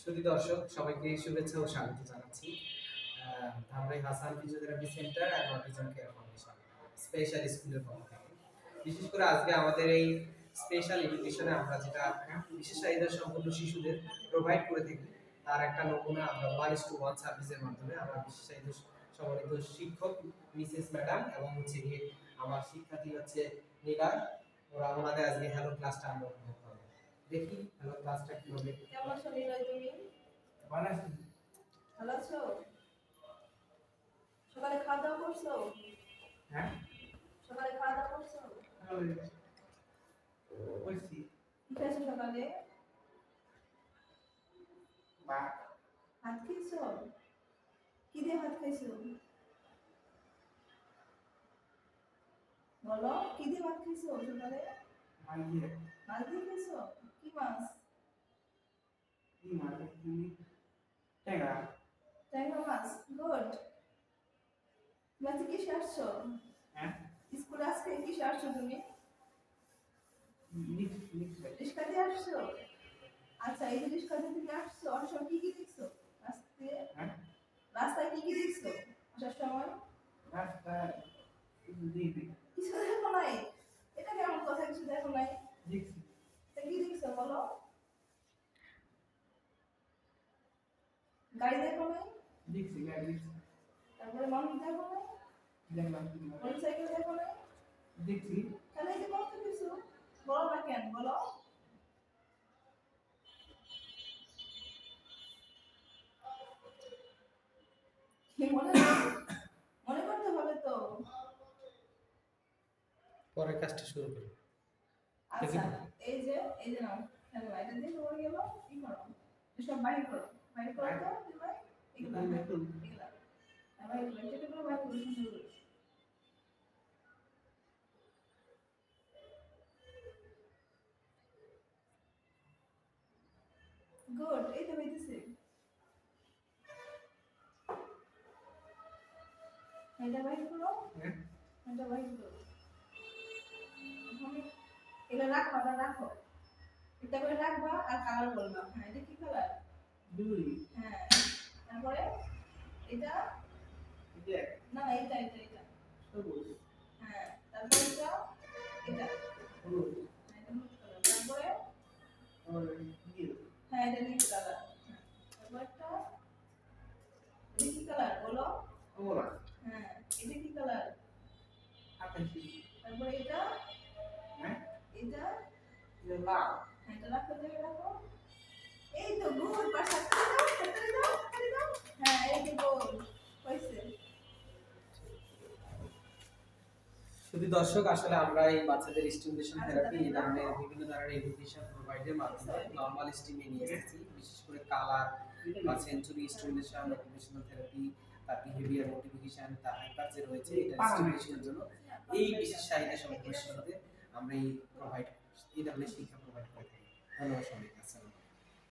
সুধী দর্শক, সবাইকে শুভেচ্ছা ও স্বাগত জানাচ্ছি। Hasan physiotherapy centre autism care foundation, special স্কুলের পক্ষ বিশেষ করে আজকে আমাদের এই স্পেশাল এডুকেশনে আমরা যেটা বিশেষ চাহিদা সম্পন্ন শিশুদের প্রোভাইড করে থাকি, তার একটা নমুনা আমরা ওয়ান টু ওয়ান সার্ভিসের মাধ্যমে আমরা বিশেষ চাহিদা সম্মানিত শিক্ষক, মিসেস ম্যাডাম এবং হচ্ছে আমার শিক্ষার্থী হচ্ছে নীলা। ওরা ওনাদের আজকে হ্যালো ক্লাসটা আমরা দেখি হ্যালো ক্লাসটা কীভাবে? কেমন আছো নিলয় তুমি? বানাচ্ছি ভালো আছো? সকালে খাওয়া দাওয়া করছ? হ্যাঁ? সকালে খাওয়া দাওয়া করছ বলছি কি সকালে? বা ভাত খাইছো কি দিয়ে ভাত খাইছো? বলো কি দিয়ে ভাত খাইছো সকালে? মাইয়ে মাছ দিয়ে খাইছো কি মাছ? কি মানে তুমি টেঙ্গা ট্যাংরা মাছ গুড তুমি আজকে কিসে আসছো হ্যাঁ। স্কুলে আজকে কিসে আসছো তুমি? মিক্স মিক্স রিক্সা দিয়ে আসছো? আচ্ছা এই যে রিক্সা দিয়ে থেকে আসছো সময় কি কি দেখছ? রাস্তায় হ্যাঁ। রাস্তায় কি কি দেখছ? আসার সময়? রাস্তা দিবি কিছু দেখো নাই? এটা কেমন কথা কিছু দেখো নাই? দেখছি তা কি দেখছ বলো গাড়ি দেখো নাই দেখছি গাড়ি দেখছি। তারপরে মানুষ দেখো নাই দেখলাম মোটরসাইকেল দেখো নাই দেখছি। তাহলে এই যে কত কিছু। বলো না কেন বলো। কি মনে মনে করতে হবে তো। পরের কাজটা শুরু করি। আচ্ছা এই যে এই যে নাও খেলো এটা দিয়ে পড়ে গেল কি করো এসব বাইরে করো। বাইরে করো তো এবার এগুলা এগুলা আবার এগুলা যেটা করে বাইরে করো শুরু করো গুড এই তো হইতেছে এটা বাইরে করো এটা বাইরে করো এটা রাখো রাখো এটা করে রাখবা আর কালার বলবা হ্যাঁ এটা কি কালার দুই হ্যাঁ তারপরে এটা দেখ না না এটা এটা এটা। সবুজ। হ্যাঁ তারপরে এটা এটা। হলুদ হ্যাঁ, এটা কালার তারপরে নীল। হ্যাঁ এটা নীল কালার তারপর একটা এটা কি কালার বলো? কমলা। হ্যাঁ এটা কি কালার আকাশি। তারপরে এটা হ্যাঁ? এটা? লাল। হ্যাঁ এটা রাখো জায়গায় রাখো এই তো গোল পাশে হাততালি দাও হাততালি দাও হাততালি দাও হ্যাঁ এই গোল শুধু দর্শক আসলে আমরা এই বাচ্চাদের স্টিমুলেশন থেরাপি এই ধরনের বিভিন্ন ধরনের এডুকেশন প্রোভাইডের মাধ্যমে নর্মাল স্টিমে নিয়ে এসেছি। বিশেষ করে কালার বা সেঞ্চুরি স্টিমুলেশন অকুপেশনাল থেরাপি তার বিহেভিয়ার মোটিফিকেশন তার হাইপার যে রয়েছে এটা স্টিমুলেশনের জন্য। এই বিশেষ চাহিদা শিশুদের আমরা এই